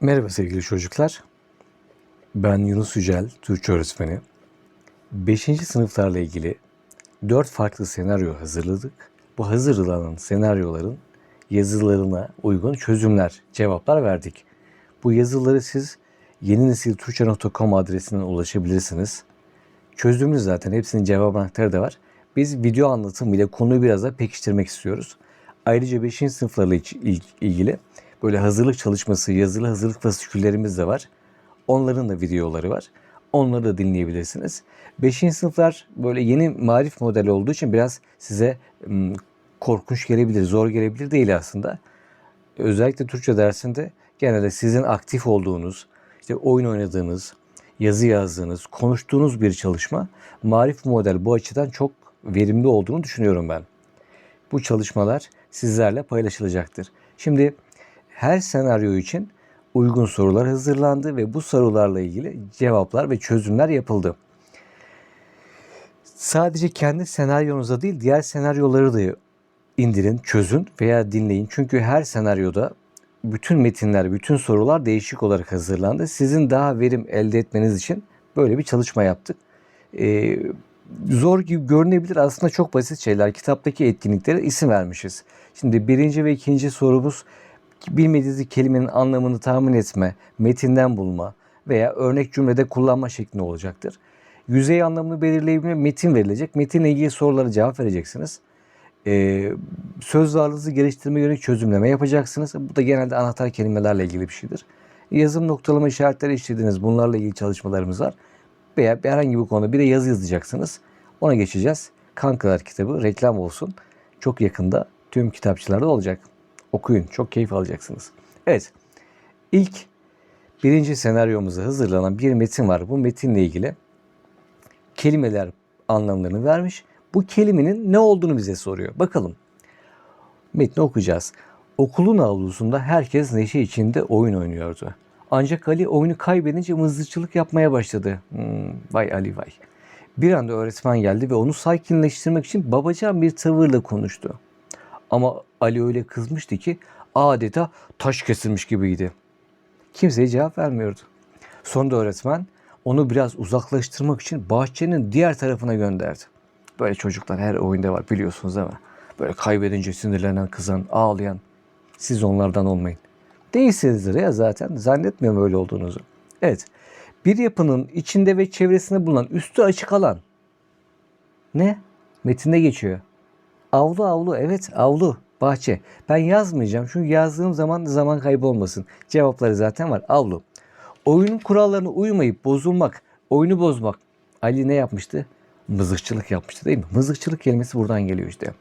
Merhaba sevgili çocuklar. Ben Yunus Yücel, Türkçe öğretmeni. 5. sınıflarla ilgili 4 farklı senaryo hazırladık. Bu hazırlanan senaryoların yazılarına uygun çözümler, cevaplar verdik. Bu yazıları siz yeni nesil Türkçe.com adresinden ulaşabilirsiniz. Çözümümüz zaten hepsinin cevap anahtarı da var. Biz video anlatım ile konuyu biraz da pekiştirmek istiyoruz. Ayrıca 5. sınıflarla ilgili böyle hazırlık çalışması, yazılı hazırlık fasiküllerimiz de var. Onların da videoları var. Onları da dinleyebilirsiniz. 5. sınıflar böyle yeni marif modeli olduğu için biraz size korkunç gelebilir, zor gelebilir değil aslında. Özellikle Türkçe dersinde genelde sizin aktif olduğunuz, işte oyun oynadığınız, yazı yazdığınız, konuştuğunuz bir çalışma marif model bu açıdan çok verimli olduğunu düşünüyorum ben. Bu çalışmalar sizlerle paylaşılacaktır. Şimdi her senaryo için uygun sorular hazırlandı ve bu sorularla ilgili cevaplar ve çözümler yapıldı. Sadece kendi senaryonuza değil diğer senaryoları da indirin, çözün veya dinleyin. Çünkü her senaryoda bütün metinler, bütün sorular değişik olarak hazırlandı. Sizin daha verim elde etmeniz için böyle bir çalışma yaptık. Ee, zor gibi görünebilir aslında çok basit şeyler. Kitaptaki etkinliklere isim vermişiz. Şimdi birinci ve ikinci sorumuz bilmediğiniz kelimenin anlamını tahmin etme, metinden bulma veya örnek cümlede kullanma şeklinde olacaktır. Yüzey anlamını belirleyebilme metin verilecek. Metinle ilgili sorulara cevap vereceksiniz. Ee, söz varlığınızı geliştirme yönelik çözümleme yapacaksınız. Bu da genelde anahtar kelimelerle ilgili bir şeydir. Yazım noktalama işaretleri işlediniz. Bunlarla ilgili çalışmalarımız var. Veya herhangi bir konuda bir de yazı yazacaksınız. Ona geçeceğiz. Kankalar kitabı reklam olsun. Çok yakında tüm kitapçılarda olacak. Okuyun. Çok keyif alacaksınız. Evet. İlk birinci senaryomuza hazırlanan bir metin var. Bu metinle ilgili kelimeler anlamlarını vermiş. Bu kelimenin ne olduğunu bize soruyor. Bakalım. Metni okuyacağız. Okulun avlusunda herkes neşe içinde oyun oynuyordu. Ancak Ali oyunu kaybedince mızıkçılık yapmaya başladı. Hmm, vay Ali vay. Bir anda öğretmen geldi ve onu sakinleştirmek için babacan bir tavırla konuştu. Ama Ali öyle kızmıştı ki adeta taş kesilmiş gibiydi. Kimseye cevap vermiyordu. Sonunda öğretmen onu biraz uzaklaştırmak için bahçenin diğer tarafına gönderdi. Böyle çocuklar her oyunda var biliyorsunuz mi? Böyle kaybedince sinirlenen, kızan, ağlayan. Siz onlardan olmayın. Değilsinizdir ya zaten. Zannetmiyorum öyle olduğunuzu. Evet. Bir yapının içinde ve çevresinde bulunan üstü açık alan. Ne? Metinde geçiyor. Avlu avlu evet avlu bahçe. Ben yazmayacağım çünkü yazdığım zaman zaman kaybı olmasın. Cevapları zaten var avlu. Oyunun kurallarına uymayıp bozulmak, oyunu bozmak. Ali ne yapmıştı? Mızıkçılık yapmıştı değil mi? Mızıkçılık kelimesi buradan geliyor işte.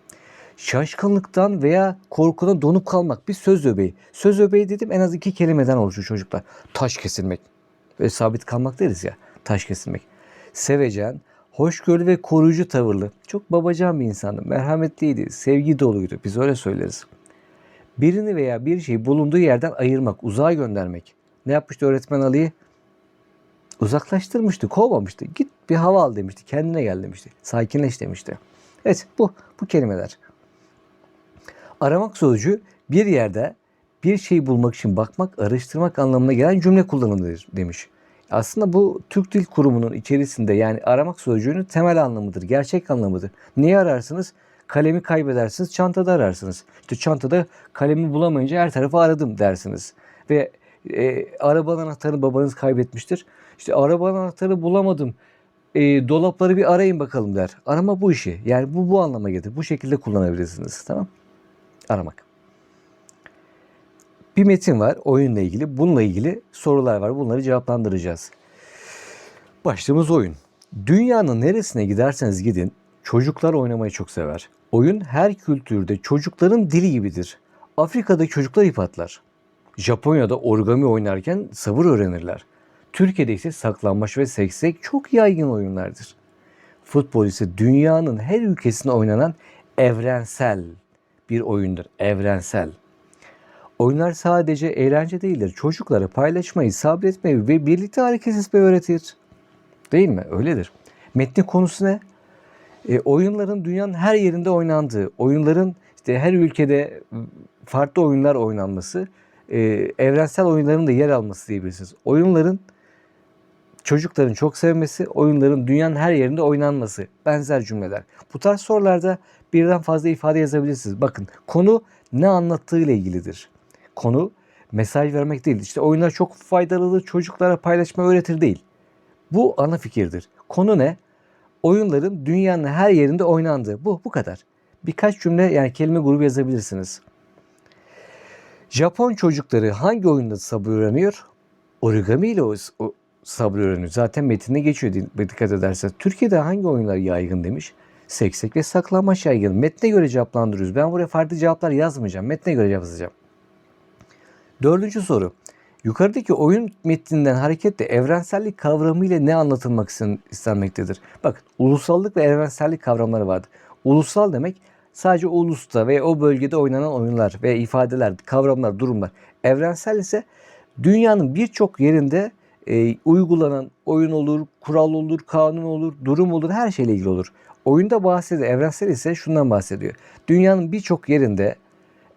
Şaşkınlıktan veya korkudan donup kalmak bir söz öbeği. Söz öbeği dedim en az iki kelimeden oluşuyor çocuklar. Taş kesilmek ve sabit kalmak deriz ya. Taş kesilmek. Sevecen, hoşgörülü ve koruyucu tavırlı. Çok babacan bir insandı. Merhametliydi, sevgi doluydu. Biz öyle söyleriz. Birini veya bir şeyi bulunduğu yerden ayırmak, uzağa göndermek. Ne yapmıştı öğretmen Ali'yi? Uzaklaştırmıştı, kovmamıştı. Git bir hava al demişti, kendine gel demişti. Sakinleş demişti. Evet bu, bu kelimeler. Aramak sözcüğü bir yerde bir şey bulmak için bakmak, araştırmak anlamına gelen cümle kullanımıdır demiş. Aslında bu Türk Dil Kurumu'nun içerisinde yani aramak sözcüğünün temel anlamıdır, gerçek anlamıdır. Neyi ararsınız? Kalemi kaybedersiniz, çantada ararsınız. İşte çantada kalemi bulamayınca her tarafı aradım dersiniz. Ve e, arabanın anahtarını babanız kaybetmiştir. İşte arabanın anahtarını bulamadım. E, dolapları bir arayın bakalım der. Arama bu işi. Yani bu bu anlama gelir. Bu şekilde kullanabilirsiniz. Tamam? Aramak. Bir metin var oyunla ilgili. Bununla ilgili sorular var. Bunları cevaplandıracağız. Başlığımız oyun. Dünyanın neresine giderseniz gidin çocuklar oynamayı çok sever. Oyun her kültürde çocukların dili gibidir. Afrika'da çocuklar ip atlar. Japonya'da origami oynarken sabır öğrenirler. Türkiye'de ise saklanmaç ve seksek çok yaygın oyunlardır. Futbol ise dünyanın her ülkesinde oynanan evrensel bir oyundur. Evrensel. Oyunlar sadece eğlence değildir. Çocuklara paylaşmayı, sabretmeyi ve birlikte hareket etmeyi öğretir. Değil mi? Öyledir. Metni konusu ne? E, oyunların dünyanın her yerinde oynandığı, oyunların işte her ülkede farklı oyunlar oynanması e, evrensel oyunların da yer alması diyebilirsiniz. Oyunların çocukların çok sevmesi, oyunların dünyanın her yerinde oynanması, benzer cümleler. Bu tarz sorularda birden fazla ifade yazabilirsiniz. Bakın konu ne anlattığı ile ilgilidir. Konu mesaj vermek değil. İşte oyunlar çok faydalıdır, çocuklara paylaşma öğretir değil. Bu ana fikirdir. Konu ne? Oyunların dünyanın her yerinde oynandığı. Bu, bu kadar. Birkaç cümle yani kelime grubu yazabilirsiniz. Japon çocukları hangi oyunda sabır öğreniyor? Origami ile o, o sabır öğreniyor. Zaten metinde geçiyor dikkat ederseniz. Türkiye'de hangi oyunlar yaygın demiş? Seksek ve saklanmaç yaygın. Metne göre cevaplandırıyoruz. Ben buraya farklı cevaplar yazmayacağım. Metne göre yazacağım. Dördüncü soru. Yukarıdaki oyun metninden hareketle evrensellik kavramı ile ne anlatılmak istenmektedir? Bakın ulusallık ve evrensellik kavramları vardır. Ulusal demek sadece ulusta ve o bölgede oynanan oyunlar ve ifadeler, kavramlar, durumlar. Evrensel ise dünyanın birçok yerinde e, uygulanan oyun olur, kural olur, kanun olur, durum olur, her şeyle ilgili olur. Oyunda bahsediyor. Evrensel ise şundan bahsediyor. Dünyanın birçok yerinde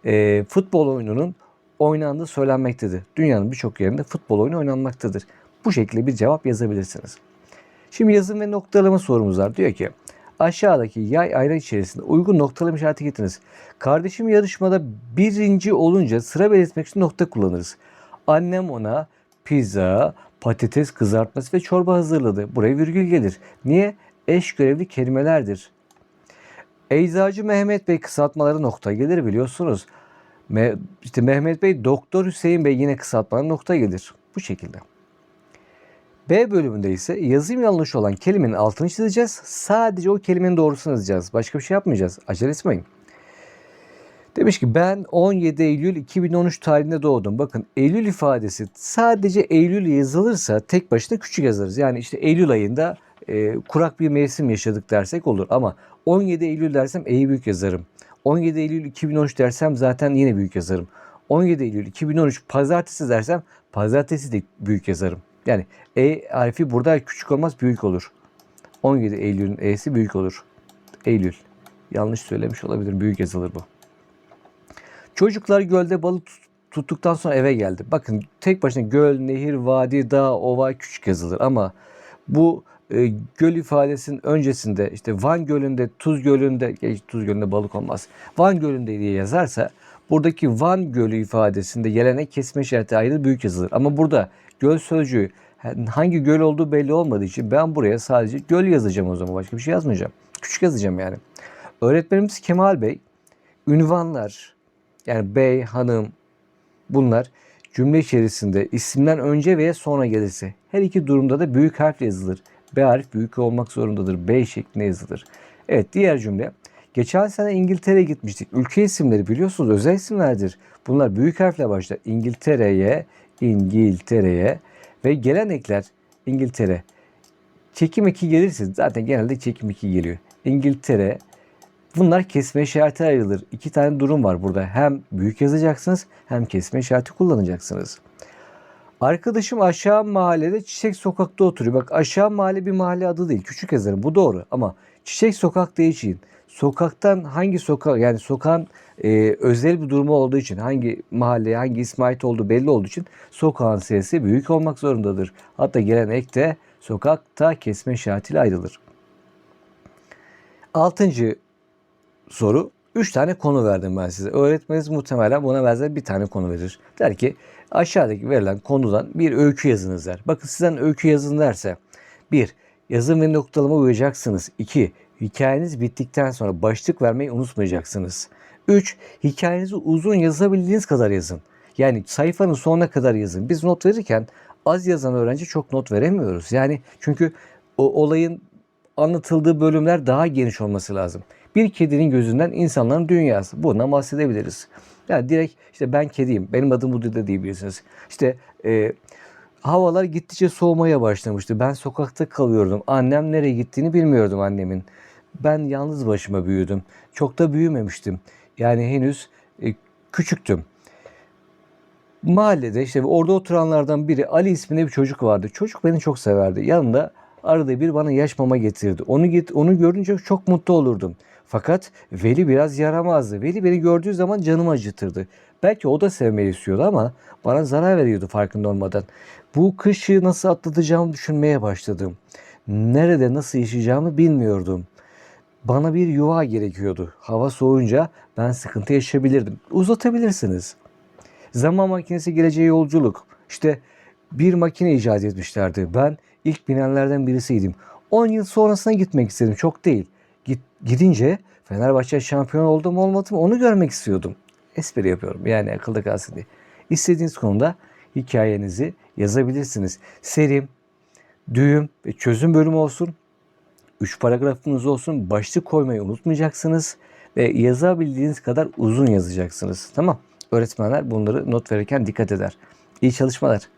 e, futbol oyununun oynandığı söylenmektedir. Dünyanın birçok yerinde futbol oyunu oynanmaktadır. Bu şekilde bir cevap yazabilirsiniz. Şimdi yazım ve noktalama sorumuz var. Diyor ki aşağıdaki yay ayran içerisinde uygun noktalama işareti getiriniz. Kardeşim yarışmada birinci olunca sıra belirtmek için nokta kullanırız. Annem ona pizza, patates kızartması ve çorba hazırladı. Buraya virgül gelir. Niye? Eş görevli kelimelerdir. Eczacı Mehmet Bey kısaltmaları nokta gelir biliyorsunuz. Me işte Mehmet Bey, Doktor Hüseyin Bey yine kısaltmaları nokta gelir. Bu şekilde. B bölümünde ise yazım yanlış olan kelimenin altını çizeceğiz. Sadece o kelimenin doğrusunu yazacağız. Başka bir şey yapmayacağız. Acele etmeyin. Demiş ki ben 17 Eylül 2013 tarihinde doğdum. Bakın Eylül ifadesi sadece Eylül yazılırsa tek başına küçük yazarız. Yani işte Eylül ayında e, kurak bir mevsim yaşadık dersek olur. Ama 17 Eylül dersem E'yi büyük yazarım. 17 Eylül 2013 dersem zaten yine büyük yazarım. 17 Eylül 2013 pazartesi dersem pazartesi de büyük yazarım. Yani E harfi burada küçük olmaz büyük olur. 17 Eylül'ün E'si büyük olur. Eylül. Yanlış söylemiş olabilir. Büyük yazılır bu. Çocuklar gölde balık tuttuktan sonra eve geldi. Bakın tek başına göl, nehir, vadi, dağ, ova küçük yazılır ama bu e, göl ifadesinin öncesinde işte Van Gölü'nde, Tuz Gölü'nde, Tuz Gölü'nde balık olmaz. Van Gölü'nde diye yazarsa buradaki Van Gölü ifadesinde gelene kesme işareti ayrı büyük yazılır. Ama burada göl sözcüğü hangi göl olduğu belli olmadığı için ben buraya sadece göl yazacağım o zaman. Başka bir şey yazmayacağım. Küçük yazacağım yani. Öğretmenimiz Kemal Bey ünvanlar yani bey, hanım bunlar cümle içerisinde isimden önce veya sonra gelirse her iki durumda da büyük harfle yazılır. B harf büyük olmak zorundadır. B şeklinde yazılır. Evet diğer cümle. Geçen sene İngiltere'ye gitmiştik. Ülke isimleri biliyorsunuz özel isimlerdir. Bunlar büyük harfle başlar. İngiltere'ye, İngiltere'ye ve gelen ekler İngiltere. Çekim eki gelirse zaten genelde çekim eki geliyor. İngiltere. Bunlar kesme işareti ayrılır. İki tane durum var burada. Hem büyük yazacaksınız hem kesme işareti kullanacaksınız. Arkadaşım aşağı mahallede Çiçek Sokak'ta oturuyor. Bak aşağı mahalle bir mahalle adı değil. Küçük yazarım. Bu doğru ama Çiçek Sokak değişiğin. Sokaktan hangi sokak yani sokağın e, özel bir durumu olduğu için hangi mahalleye hangi isme ait olduğu belli olduğu için sokağın sesi büyük olmak zorundadır. Hatta gelen de sokakta kesme işaretiyle ayrılır. Altıncı soru. Üç tane konu verdim ben size. Öğretmeniz muhtemelen buna benzer bir tane konu verir. Der ki aşağıdaki verilen konudan bir öykü yazınız der. Bakın sizden öykü yazın derse. Bir, yazım ve noktalama uyacaksınız. İki, hikayeniz bittikten sonra başlık vermeyi unutmayacaksınız. Üç, hikayenizi uzun yazabildiğiniz kadar yazın. Yani sayfanın sonuna kadar yazın. Biz not verirken az yazan öğrenci çok not veremiyoruz. Yani çünkü o olayın anlatıldığı bölümler daha geniş olması lazım. Bir kedinin gözünden insanların dünyası. Bundan bahsedebiliriz. Yani direkt işte ben kediyim, benim adım bu da diyebilirsiniz. İşte e, havalar gittikçe soğumaya başlamıştı. Ben sokakta kalıyordum. Annem nereye gittiğini bilmiyordum annemin. Ben yalnız başıma büyüdüm. Çok da büyümemiştim. Yani henüz e, küçüktüm. Mahallede işte orada oturanlardan biri Ali isminde bir çocuk vardı. Çocuk beni çok severdi. Yanında arada bir bana yaş mama getirirdi. Onu get onu görünce çok mutlu olurdum. Fakat Veli biraz yaramazdı. Veli beni gördüğü zaman canımı acıtırdı. Belki o da sevmeyi istiyordu ama bana zarar veriyordu farkında olmadan. Bu kışı nasıl atlatacağımı düşünmeye başladım. Nerede nasıl yaşayacağımı bilmiyordum. Bana bir yuva gerekiyordu. Hava soğuyunca ben sıkıntı yaşayabilirdim. Uzatabilirsiniz. Zaman makinesi geleceğe yolculuk. İşte bir makine icat etmişlerdi. Ben ilk binenlerden birisiydim. 10 yıl sonrasına gitmek istedim. Çok değil. Git, gidince Fenerbahçe şampiyon oldu mu olmadı mı onu görmek istiyordum. Espri yapıyorum yani akılda kalsın diye. İstediğiniz konuda hikayenizi yazabilirsiniz. Serim, düğüm ve çözüm bölümü olsun. 3 paragrafınız olsun. Başlık koymayı unutmayacaksınız. Ve yazabildiğiniz kadar uzun yazacaksınız. Tamam. Öğretmenler bunları not verirken dikkat eder. İyi çalışmalar.